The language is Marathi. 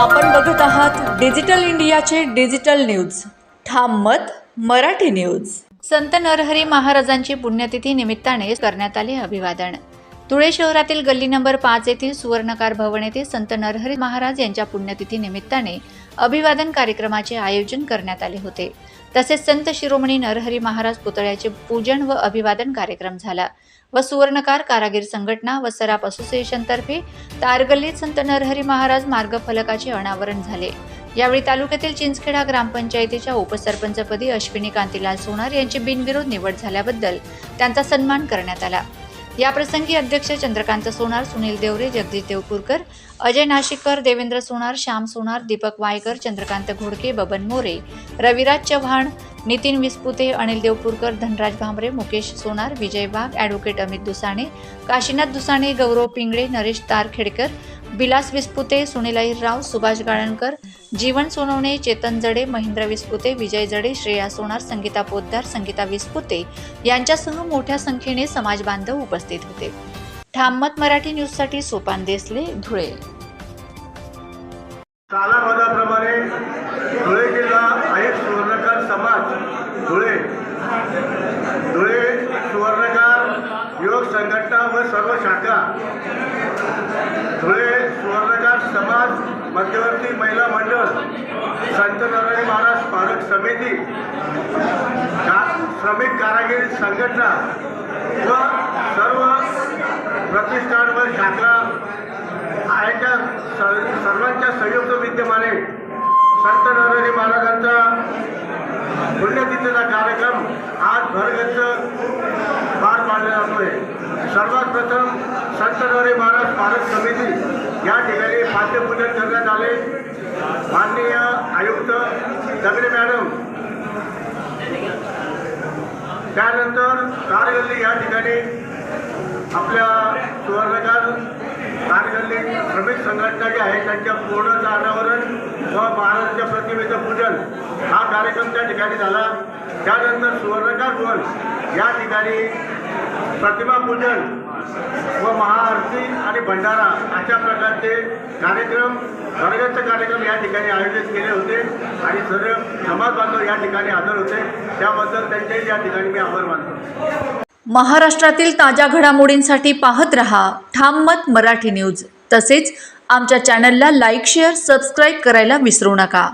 आपण बघत आहात डिजिटल इंडियाचे डिजिटल न्यूज. ठाम मत मराठी न्यूज. संत नरहरी महाराजांची पुण्यतिथी निमित्ताने करण्यात आले अभिवादन. धुळे शहरातील गल्ली नंबर पाच येथील सुवर्णकार भवन येथे संत नरहरी महाराज यांच्या पुण्यतिथी निमित्ताने अभिवादन कार्यक्रमाचे आयोजन करण्यात आले होते. तसेच संत शिरोमणी नरहरी महाराज पुतळ्याचे पूजन व अभिवादन कार्यक्रम झाला व सुवर्णकार कारागीर संघटना व सराफ असोसिएशनतर्फे तारगल्लीत संत नरहरी महाराज मार्गफलकाचे अनावरण झाले. यावेळी तालुक्यातील चिंचखेडा ग्रामपंचायतीच्या उपसरपंचपदी अश्विनी कांतीलाल सोनार यांची बिनविरोध निवड झाल्याबद्दल त्यांचा सन्मान करण्यात आला. याप्रसंगी अध्यक्ष चंद्रकांत सोनार सुनील देवरे जगदीश देवपूरकर अजय नाशिककर देवेंद्र सोनार श्याम सोनार दीपक वायकर चंद्रकांत घोडके बबन मोरे रविराज चव्हाण नितीन विस्पुते अनिल देवपूरकर धनराज भांबरे मुकेश सोनार विजय वाघ ॲडव्होकेट अमित दुसाणे काशीनाथ दुसाणे गौरव पिंगळे नरेश तारखेडकर विलास विस्पुते सुनील राव सुभाष गाळणकर जीवन सोनवणे चेतन जडे महेंद्र विस्पुते विजय जडे श्रेया सोनार संगीता पोद्दार संगीता विस्पुते यांच्यासह मोठ्या संख्येने समाज बांधव उपस्थित होते. ठाममत मराठी न्यूजसाठी सोपान देसले धुळे. कालावधाप्रमाणे धुळे जिल्हा आयुक्त सुवर्णकार समाज. धुळे. धुळे सुवर्णकार युवक संघटना व सर्व शाखा. धुळे मध्यवर्ती महिला मंडळ संत नारायण महाराज स्मारक समिती श्रमिक कारागिरी संघटना व सर्व प्रतिष्ठान व शाखा यांच्या सर्वांच्या संयुक्त विद्यमाने संत नरहरी महाराजांचा पुण्यतिथीचा कार्यक्रम आज भरगच्च पार पाडला जातोय. सर्व प्रथम संत महाराज स्मारक समिती या ठिकाणी पाद्यपूजन करण्यात आले. माननीय आयुक्त दगडे मॅडम. त्यानंतर कारगल्ली या ठिकाणी आपल्या सुवर्णकार कारगल्ली श्रमिक संघटना जी आहे त्यांच्या पूर्णचं अनावरण व महाराजांच्या प्रतिमेचं पूजन हा कार्यक्रम त्या ठिकाणी झाला. त्यानंतर सुवर्णकार भवन. या ठिकाणी प्रतिमा पूजन व महाआरती आणि भंडारा अशा प्रकारचे कार्यक्रम वर्गाचे कार्यक्रम या ठिकाणी आयोजित केले होते आणि सर्व समाज बांधव या ठिकाणी हजर होते. त्याबद्दल त्यांचेही या ठिकाणी मी आभार मानतो. महाराष्ट्रातील ताज्या घडामोडींसाठी पाहत रहा ठाम मत मराठी न्यूज. तसेच आमच्या चॅनलला लाईक शेअर सबस्क्राईब करायला विसरू नका.